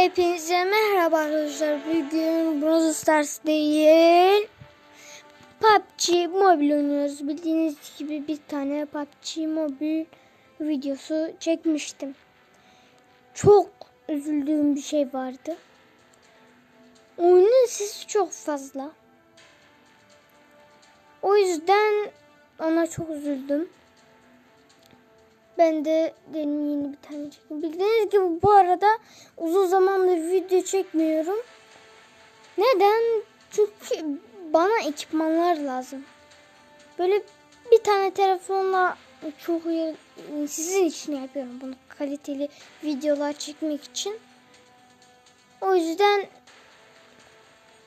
Hepinize merhaba arkadaşlar. Bugün Brawl Stars değil. PUBG Mobile oynuyoruz. Bildiğiniz gibi bir tane PUBG Mobile videosu çekmiştim. Çok üzüldüğüm bir şey vardı. Oyunun sesi çok fazla. O yüzden ona çok üzüldüm. Ben de dedim yeni bir tane çekeyim. Bildiğiniz gibi bu arada uzun zamandır video çekmiyorum. Neden? Çünkü bana ekipmanlar lazım. Böyle bir tane telefonla çok sizin için yapıyorum bunu kaliteli videolar çekmek için. O yüzden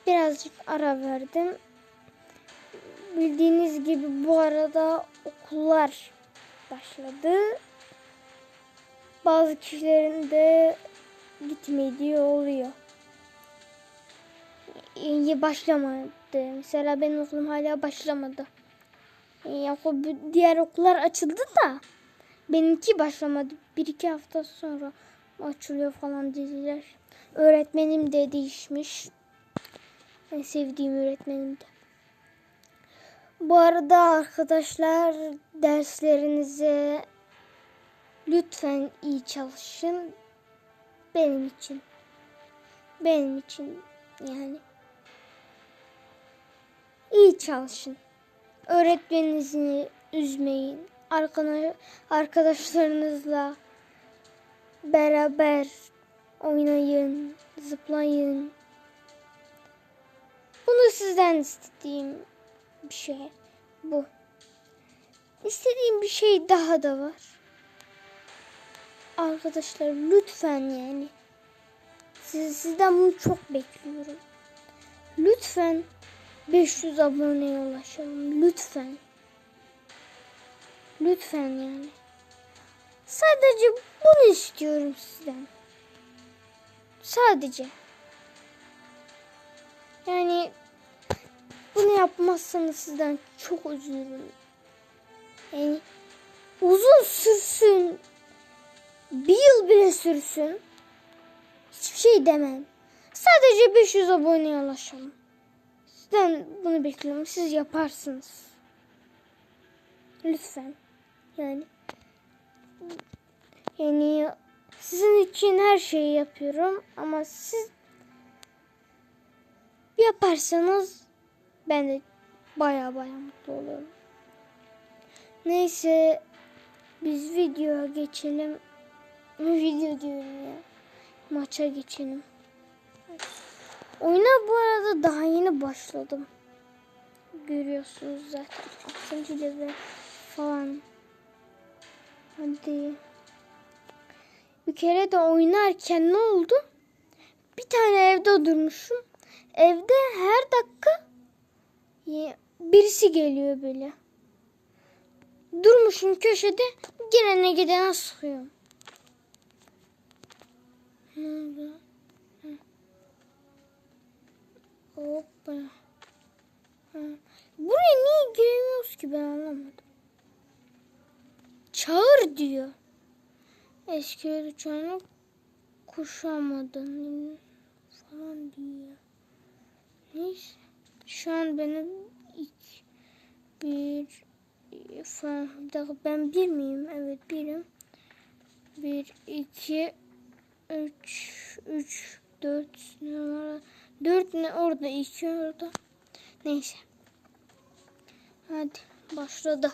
birazcık ara verdim. Bildiğiniz gibi bu arada okullar başladı. Bazı kişilerin de gitmediği oluyor. İyi başlamadı. Mesela benim okulum hala başlamadı. Diğer okullar açıldı da benimki başlamadı. Bir iki hafta sonra açılıyor falan dediler. Öğretmenim de değişmiş. En sevdiğim öğretmenim de. Bu arada arkadaşlar derslerinize lütfen iyi çalışın. Benim için. Benim için yani. İyi çalışın. Öğretmeninizi üzmeyin. Arkadaşlarınızla beraber oynayın, zıplayın. Bunu sizden istediğim bir şey bu. İstediğim bir şey daha da var. Arkadaşlar lütfen yani. Siz, sizden bunu çok bekliyorum. Lütfen 500 aboneye ulaşalım. Lütfen. Lütfen yani. Sadece bunu istiyorum sizden. Sadece. Yani bunu yapmazsanız sizden çok üzülürüm. Yani uzun sürsün. Bir yıl bile sürsün. Hiçbir şey demem. Sadece 500 aboneye ulaşalım. Sizden bunu bekliyorum. Siz yaparsınız. Lütfen. Yani yani sizin için her şeyi yapıyorum ama siz yaparsanız ben de baya baya mutlu olurum. Neyse biz videoya geçelim. Video diyorum ya. Maça geçelim. Oyuna bu arada daha yeni başladım. Görüyorsunuz zaten. 6. level falan. Hadi. Bir kere de oynarken ne oldu? Bir tane evde durmuşum. Evde her dakika birisi geliyor böyle. Durmuşum köşede gelene gidene sıkıyorum. Hoppa. Buraya niye giremiyoruz ki ben anlamadım. Çağır diyor. Eski uçağını kuşamadın falan diyor. Neyse. Şu an benim ilk bir bir dakika ben bir miyim? Evet birim. Bir, iki, üç, üç, dört numara. Dört ne orada, iki orada. Neyse. Hadi başladı.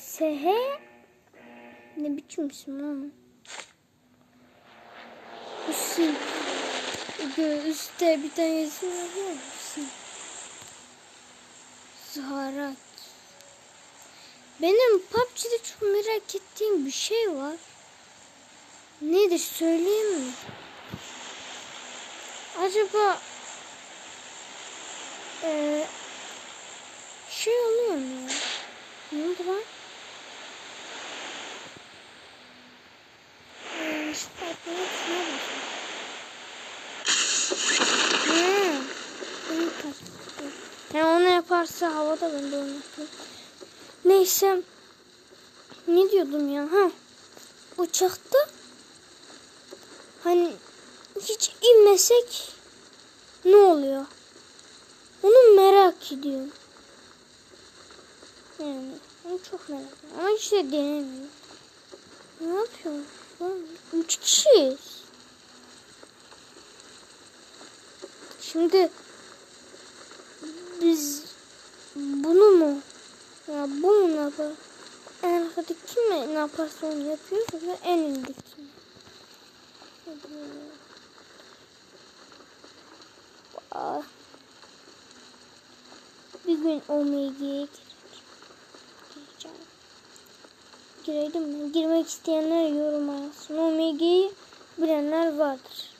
Sehe ne biçim isim lan? Hüsnü. Üstte bir tane isim musun? Zaharat. Benim PUBG'de çok merak ettiğim bir şey var. Nedir söyleyeyim mi? Acaba ee, şey oluyor mu? Ne oldu lan? Ee, şu farklı şuna bakın. Hmm. Bunu kastıyor. Yani onu yaparsa havada ben de yapayım. Neyse. Ne diyordum ya? Ha. Uçakta Hani hiç inmesek ne oluyor? Onu merak ediyorum. Yani onu çok merak ediyorum. Ama işte denemiyorum. Ne yapıyoruz lan? Üç kişiyiz. Şimdi biz bunu mu? Ya bu mu ne yapar? En arkadaki kim ne yaparsa onu yapıyoruz ve en öndeki kim? Aa. Bir gün Omega'ya. Gireceğim. Girelim mi? Girmek isteyenler yoruma yazsın. Omega'yı bilenler vardır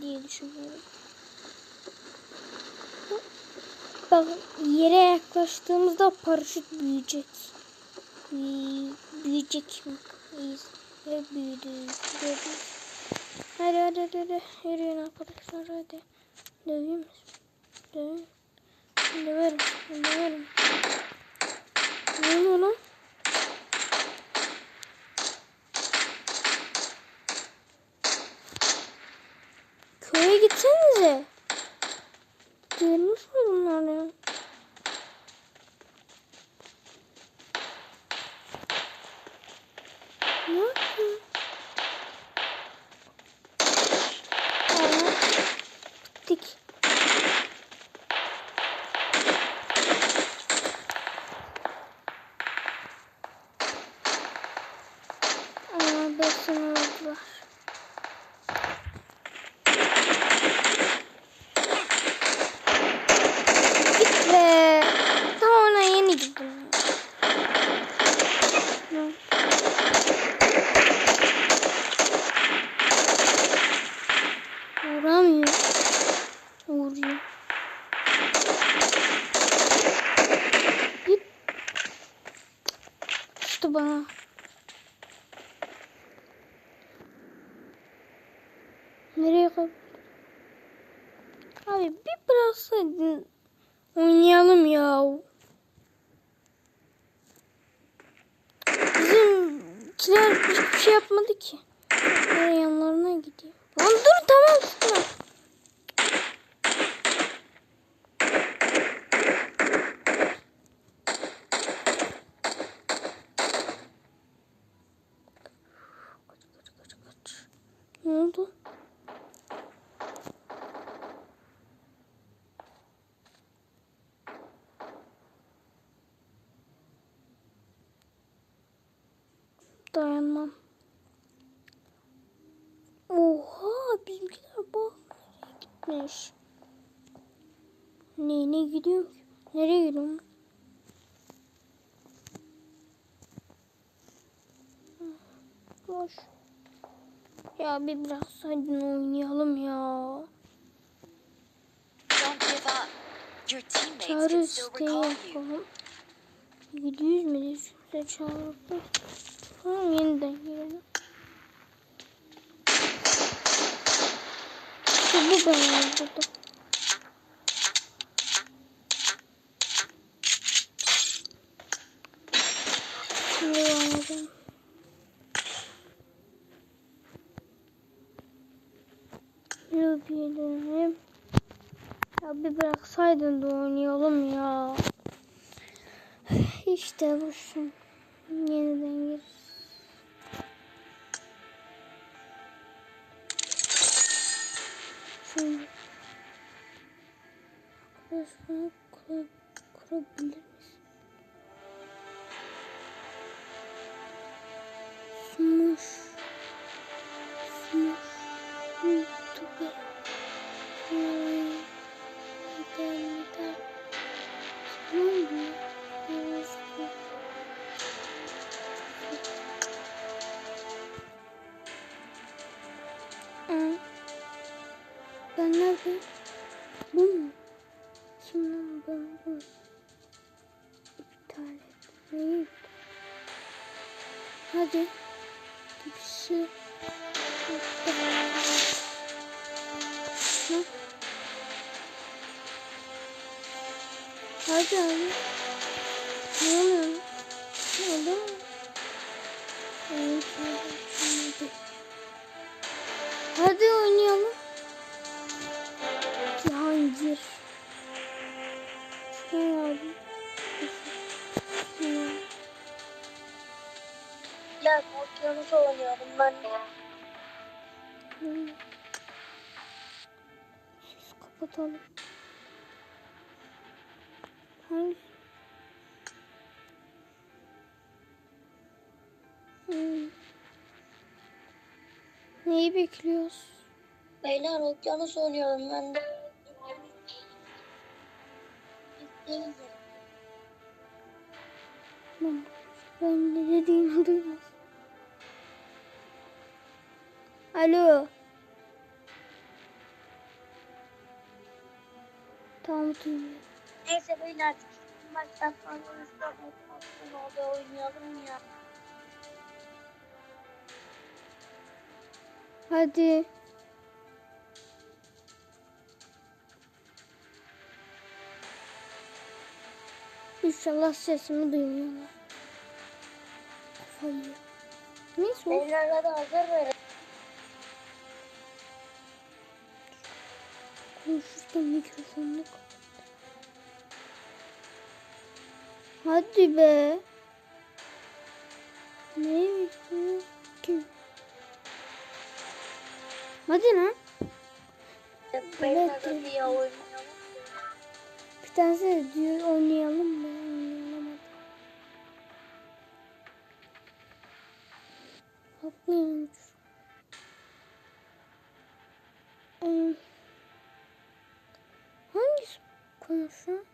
diye düşünüyorum. Bak yere yaklaştığımızda paraşüt büyüyecek. Büyü- Büyüyecek mi? Ve büyüdü. Büyüdü. Hadi hadi hadi hadi. Yürüyün arkadaşlar hadi. Döveyim mi? Döveyim. Döverim. Döverim. Ne oluyor lan? Köye gitsenize. Görmüş mü bunlar? Ne yapıyor? Aa, bittik. Aa, besin oldular. Git be. Tam ona yeni gittim. Hı. Vuramıyor. Vuruyor. Git. İşte bana. Nereye kay? Abi bir bıraksaydın oynayalım ya. Bizimkiler hiçbir şey yapmadı ki. Yanlarına gideyim. Lan dur tamam tutma. Kaç kaç kaç kaç. Ne oldu? Dayanmam. Oha bizimkiler bak gitmiş. Ne ne gidiyorum ki? Nereye gidiyorum? Boş. Ya bir bıraksaydın oynayalım ya. Çağrı isteği yapalım. 700 mi kimse çağırdı. Tamam yeniden girelim. Bu. Şimdi oynayacağım. Lübiyelerim. Ya bir bıraksaydın da oynayalım ya. İşte bu şu. Yeniden gir. Arkadaşlar kur, kurabilir misin? Smuş. Smuş. YouTube. Ay. Neden neden? Smuş. Smuş. Aa, Ben nerede? Bu mu? Kapatalım. Hangisi? Hmm. Neyi bekliyoruz? Beyler okyanus oynuyorum ben de. Tamam. Ben ne dediğini duymaz. Alo. Tamam duyuyor. Neyse beyler başlatmadan ıslatmasın oldu oynayalım ya. Hadi. İnşallah sesimi duymuyorlar. Kafayı. Neyse. Beyler hadi hazır verin. Konuşurken mikrofonunu kapat. Hadi be. Ne bekliyor ki? Hadi lan. Bir tanesi de diyor oynayalım mı? Konuşuyor?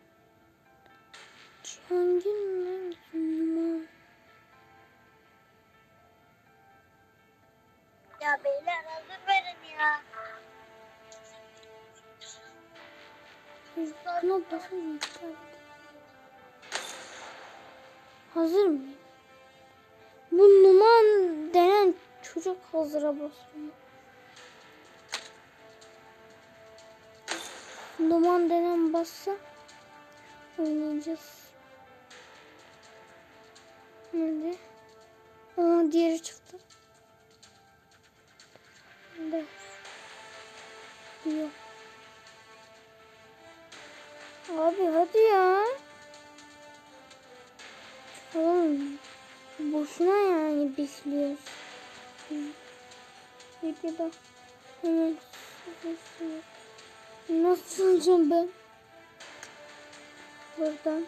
Cihangir mi? Numan. Ya beyler hazır verin ya. Buna basın Hazır mıyım? Bu Numan denen çocuk hazıra basıyor. Numan denen bassa oynayacağız. Nerede? Aa diğeri çıktı. Nerede? Yok. Abi hadi ya. Oğlum boşuna yani besliyoruz. Videoda hemen besliyor. Nasıl alacağım ben? Buradan.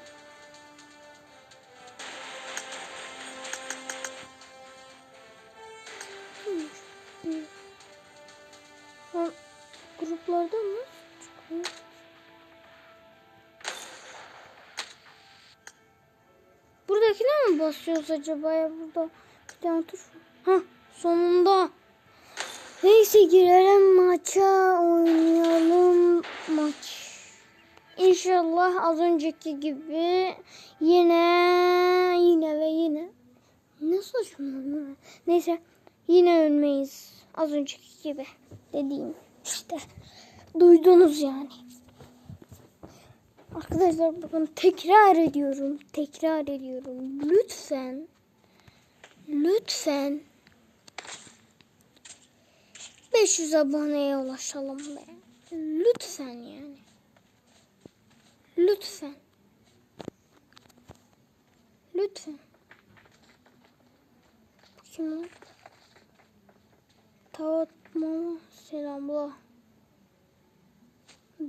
Lan gruplarda mı? Çıkıyor. Buradakine mi basıyoruz acaba ya burada? Bir tane tuş. Hah sonunda. Neyse girelim maça oynayalım maç. İnşallah az önceki gibi yine yine ve yine ne saçma Neyse yine ölmeyiz az önceki gibi dediğim işte duydunuz yani. Arkadaşlar bakın tekrar ediyorum. Tekrar ediyorum. Lütfen. Lütfen. 500 aboneye ulaşalım be. Lütfen yani. Lütfen. Lütfen. Bu kim o? Tavat mama selamla.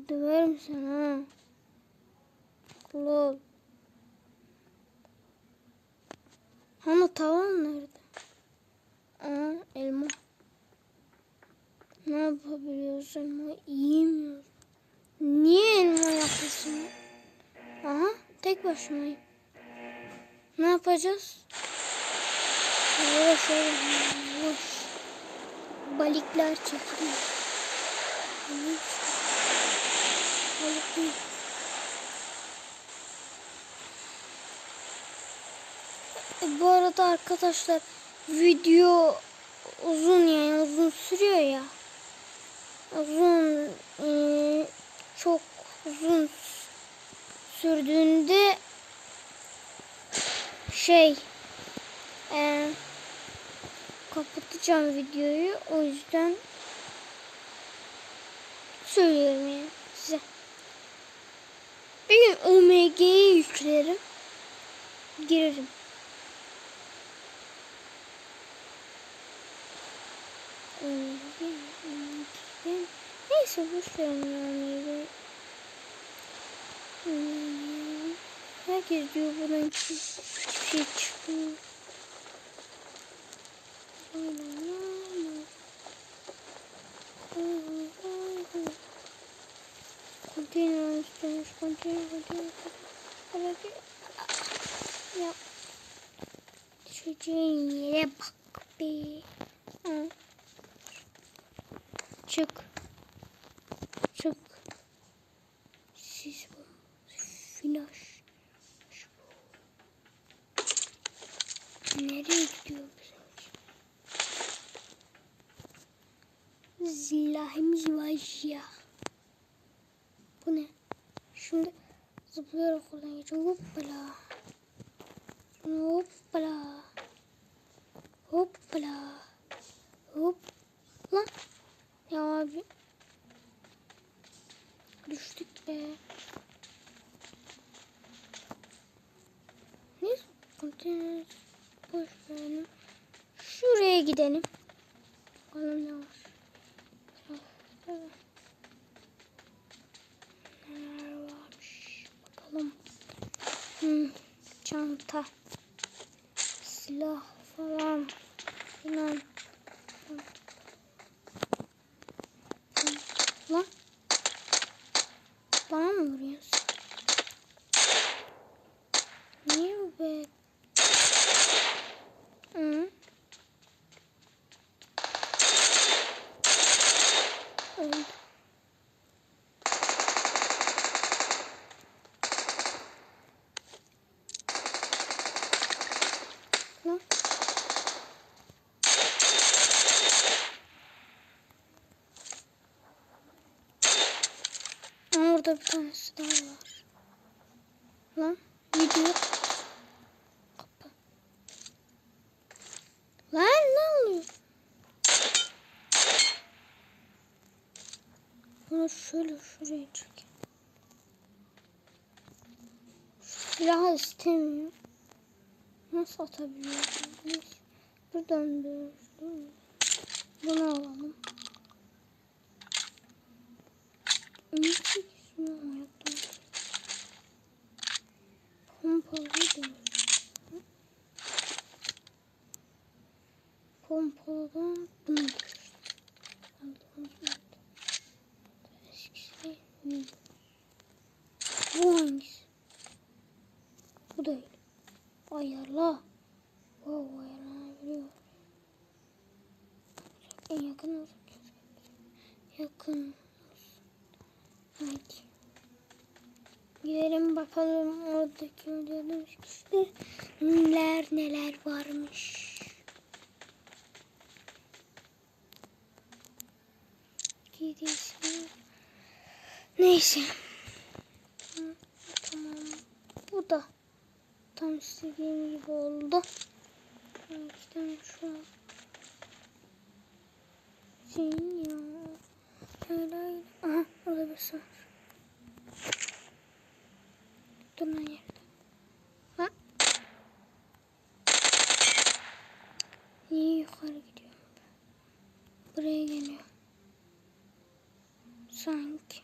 Döverim seni ha. Lol. Hani tavan nerede? Başımayım. Ne yapacağız? Yavaş yavaş. Balıklar çekiliyor. Balık. Balık. E, Bu arada arkadaşlar video uzun yani uzun sürüyor ya. Uzun e, çok uzun sürdüğünde şey e, kapatacağım videoyu o yüzden söylüyorum yani size. Bir gün OMG'yi yüklerim. Girerim. Neyse boş verin yani. Hmm. Herkes diyor bunun için hiçbir şey çıkmıyor. Konteyner istemiş, konteyner, konteyner, konteyner. Ya. Düşeceğin yere bak be. Hı. Çık. Çık. Siz bu. Flash. Nereye gidiyor bizimki? Zillahimiz var ya. Bu ne? Şimdi zıplayarak oradan geçiyorum. Hoppala. Hoppala. Hoppala. Hop. Lan. Ya abi. Düştük be. Neyse. Konteyner. Boş verelim. Şuraya gidelim. Bakalım ne var. Neler varmış. Bakalım. Hmm, çanta. Silah falan. Filan. Lan. Bana mı vuruyorsun? Niye bu be? Hı? Öldü. Lan. Aa, Orada bir tanesi daha var. Lan video. Kapı. Lan ne oluyor? Bunu şöyle şuraya çek. Silahı istemiyor. Nasıl atabiliyoruz? Neyse. Buradan böyle. Bunu alalım. Ümit ismi hayatta. Pompalı değil. Pompalıdan bunu düştü. Eskisi değil. Bu hangisi? Bu değil. Ayarla. Wow ayarlanabiliyor. En yakın olsun. Yakın. Haydi. Gidelim bakalım oradaki ödediğimiz kişiler neler neler varmış. Gidesin. Neyse. Tamam. Bu da tam istediğim gibi oldu. İşte şu an. Senin ya. Öyle öyle. Aha orada bir sar. Dur lan yerde. Ha? Niye yukarı gidiyorum ben? Buraya geliyor. Sanki.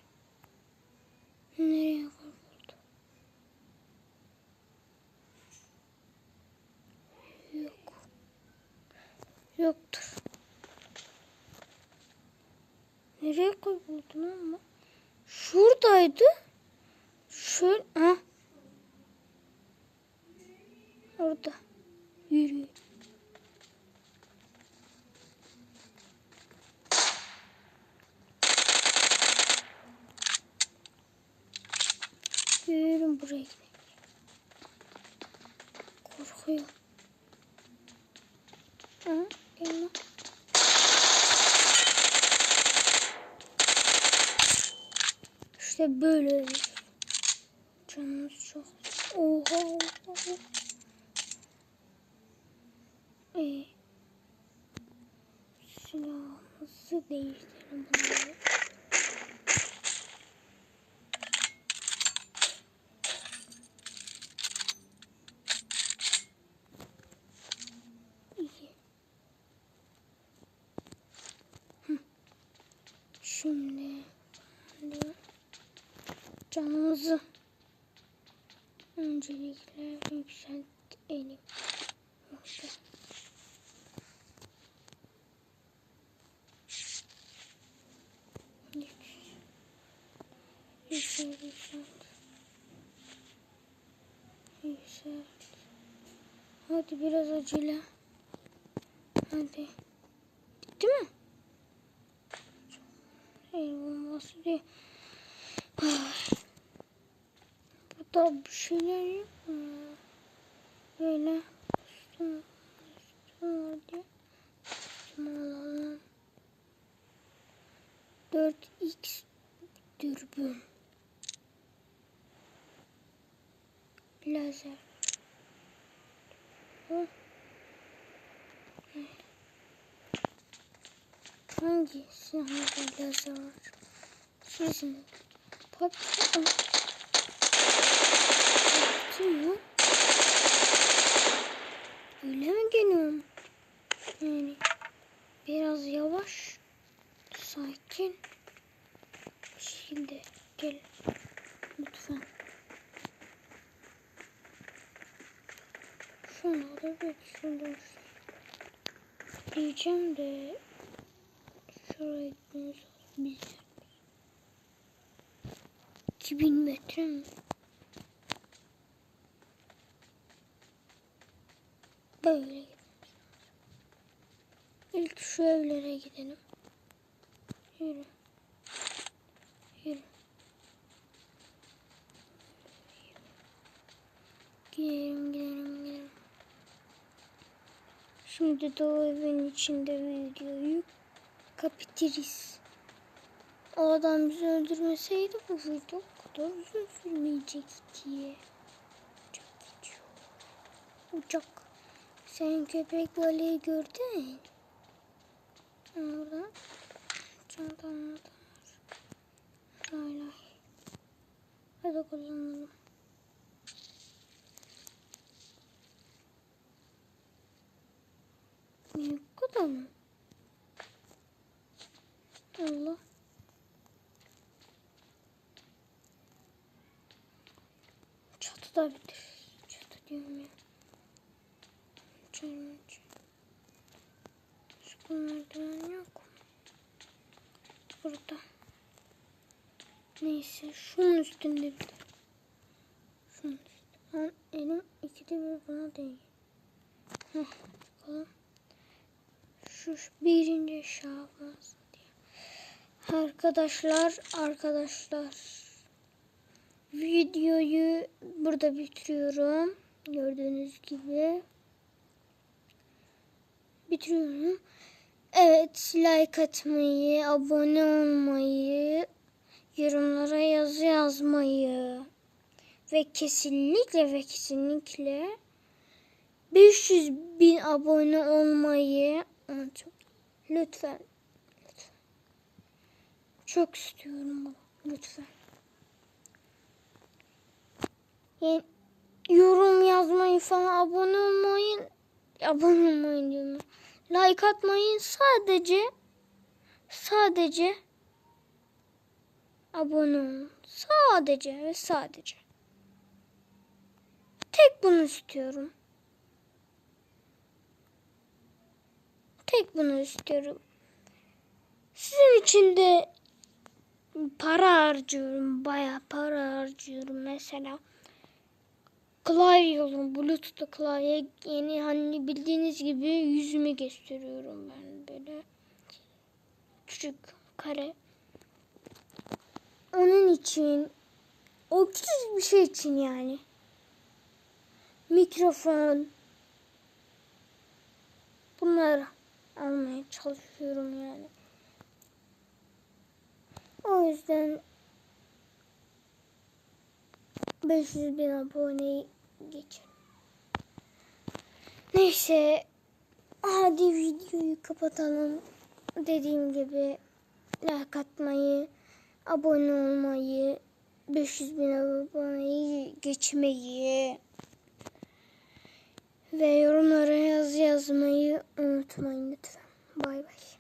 Nereye kayboldu? Yok. Yoktur. Nereye kayboldu lan bu? Şuradaydı. Şöyle. Ha. Orada. Yürüyor. Yürüyorum buraya gidelim. Korkuyor. Hı, gel lan. İşte böyle. Canımız çok. Oha oha. Ee, silahımızı değiştirelim bunları. Şimdi şimdi canımızı öncelikle yükseltelim. Yoksa Yükselt, yükselt. Hadi biraz acele. Hadi. Bitti mi? El bombası diye. Burada bir şeyler yok mu? Böyle. Diye. Üstüme alalım. 4x dürbün. Lazer. Hı. Hangi silahlarda lazer var? Sizin. Pop. Kim Öyle mi geliyorum? Yani biraz yavaş, sakin bir şekilde gel lütfen. Şunları bir şuradan diyeceğim de şuraya gitmemiz lazım. Biz 2000 metre mi? Böyle. İlk şu evlere gidelim. Yürü. Yürü. Gidelim gidelim gidelim. Şimdi de o evin içinde videoyu kapatırız. O adam bizi öldürmeseydi bu video bu kadar uzun sürmeyecekti. Uçak geçiyor. Uçak. Sen köpek balığı gördün. Orada. Çantamda. Hala. Hadi kullanalım. Niye bu mı? Allah. Çatıda bitir. Çatı diyorum ya. Çayım. Şu merdiven yok. Burada. Neyse şunun üstünde bir de. Şunun üstünde. Ben elim ikide bir buna değiyor. Heh, bakalım. Şu birinci şahbaz diye. Arkadaşlar, arkadaşlar. Videoyu burada bitiriyorum. Gördüğünüz gibi. Bitiriyorum. Evet, like atmayı, abone olmayı, yorumlara yazı yazmayı ve kesinlikle ve kesinlikle 500 bin abone olmayı unutmayın. Lütfen. Lütfen. Çok istiyorum bunu. Lütfen. Yorum yazmayı falan abone olmayın. Abone olmayın diyorum. Like atmayın sadece sadece abone olun. Sadece ve sadece. Tek bunu istiyorum. Tek bunu istiyorum. Sizin için de para harcıyorum. Bayağı para harcıyorum mesela. Klavye yolum, bluetooth klavye yeni hani bildiğiniz gibi yüzümü gösteriyorum ben böyle. Küçük kare. Onun için o küçük bir şey için yani. Mikrofon. Bunları almaya çalışıyorum yani. O yüzden 500 bin aboneyi geçin. Neyse. Hadi videoyu kapatalım. Dediğim gibi like atmayı, abone olmayı, 500 bin aboneyi geçmeyi ve yorumlara yazı yazmayı unutmayın lütfen. Bay bay.